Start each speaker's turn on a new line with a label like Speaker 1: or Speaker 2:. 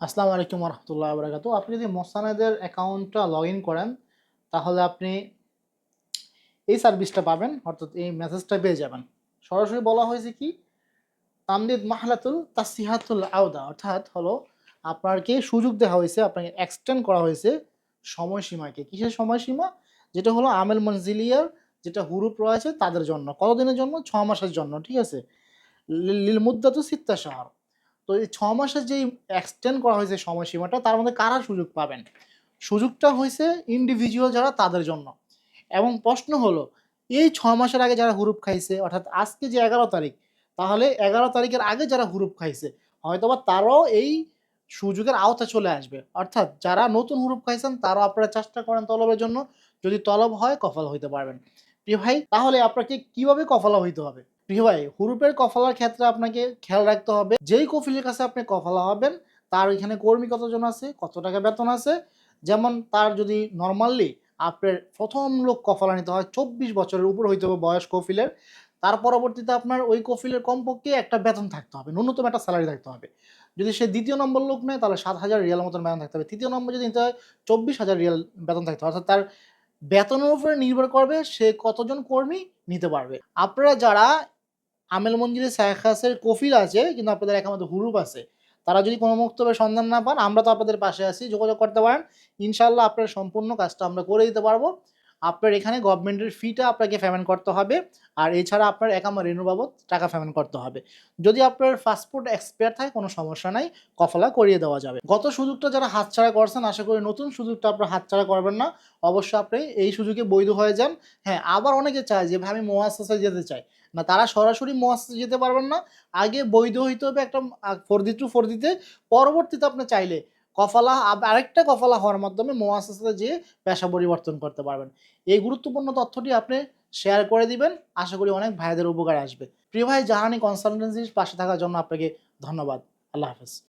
Speaker 1: আসসালামু আলাইকুম রহমতুল্লাহ বরাকাতু আপনি যদি মোসানেদের অ্যাকাউন্টটা লগ ইন করেন, তাহলে আপনি এই সার্ভিসটা পাবেন, অর্থাৎ এই মেসেজটা পেয়ে যাবেন। সরাসরি বলা হয়েছে কি? তামদিদ মাহলাতুল তাসিহাতুল আওদা, অর্থাৎ হলো আপনাকে সুযোগ দেওয়া হয়েছে, আপনাকে এক্সটেন্ড করা হয়েছে সময়সীমাকে। কিসের সময়সীমা? যেটা হলো আমেল মঞ্জিলিয়ার যেটা হুরুপ রয়েছে, তাদের জন্য। কতদিনের জন্য? ছ মাসের জন্য, ঠিক আছে? লিল- লিল মুদ্দাতু সিত্তা শাহর। তো এই ছ মাসের যেই এক্সটেন্ড করা হয়েছে সময়সীমাটা, তার মধ্যে কারা সুযোগ পাবেন? সুযোগটা হয়েছে ইন্ডিভিজুয়াল যারা তাদের জন্য। এবং প্রশ্ন হলো, এই ছ মাসের আগে যারা হুরুপ খাইছে, অর্থাৎ আজকে যে এগারো তারিখ, তাহলে এগারো তারিখের আগে যারা হুরুপ খাইছে, হয়তোবা তারাও এই সুযোগের আওতা চলে আসবে। অর্থাৎ যারা নতুন হুরুপ খাইছেন, তারাও আপনারা চেষ্টা করেন তলবের জন্য, যদি তলব হয়, কফল হইতে পারবেন। প্রিয় ভাই, তাহলে আপনাকে কীভাবে কফলা হইতে হবে? প্রিয় ভাই, হুরুপের কফলার ক্ষেত্রে আপনাকে খেয়াল রাখতে হবে, যেই কফিলের কাছে আপনি কফলা হবেন, তার এখানে কর্মী কতজন আছে, কত টাকা বেতন আছে? যেমন তার যদি নর্মালি আপনার প্রথম লোক কফলা নিতে হয়, চব্বিশ বছরের উপর হইতে হবে বয়স কফিলের, তার পরবর্তীতে আপনার ওই কফিলের কমপক্ষে একটা বেতন থাকতে হবে, ন্যূনতম একটা স্যালারি থাকতে হবে। যদি সে দ্বিতীয় নম্বর লোক নেয়, তাহলে সাত হাজার রিয়াল মতন বেতন থাকতে হবে। তৃতীয় নম্বর যদি নিতে হয়, চব্বিশ হাজার রিয়াল বেতন থাকতে হবে। অর্থাৎ তার বেতনের উপরে নির্ভর করবে সে কতজন কর্মী নিতে পারবে। আপনারা যারা আমেল মঞ্জিরে সায়াখাসের কফিল আছে, কিন্তু আপনাদের একামত হুরুপ আছে, তারা যদি কোনো মুক্তবের সন্ধান না পান, আমরা তো আপনাদের পাশে আছি, যোগাযোগ করতে পারেন। ইনশাল্লাহ আপনার সম্পূর্ণ কাজটা আমরা করে দিতে পারব। আপনার এখানে গভর্নমেন্টের ফিটা আপনাকে পেমেন্ট করতে হবে। আর এছাড়া আপনার একামা রেনু বাবদ টাকা পেমেন্ট করতে হবে। যদি আপনার পাসপোর্ট এক্সপায়ার থাকে, কোনো সমস্যা নাই, কফলা করিয়ে দেওয়া যাবে। গত সুযোগটা যারা হাতছাড়া করছেন, আশা করি নতুন সুযোগটা আপনার হাতছাড়া করবেন না। অবশ্যই আপনি এই সুযোগে বৈধ হয়ে যান। হ্যাঁ আবার অনেকে চায় যে আমি মোয়াসাসায় যেতে চাই। না, তারা সরাসরি মোয়াসাসে যেতে পারবেন না। আগে বৈধ হইতে হবে একটা ফর্দি টু ফর্দিতে পরবর্তীতে আপনি চাইলে কফলা আরেকটা কফলা হওয়ার মাধ্যমে মোয়াসাতে যেয়ে পেশা পরিবর্তন করতে পারবেন। এই গুরুত্বপূর্ণ তথ্যটি আপনি শেয়ার করে দিবেন। আশা করি অনেক ভাইদের উপকার আসবে। প্রিয় ভাই, জাহানি কনসালটেন্সির পাশে থাকার জন্য আপনাকে ধন্যবাদ। আল্লাহ হাফেজ।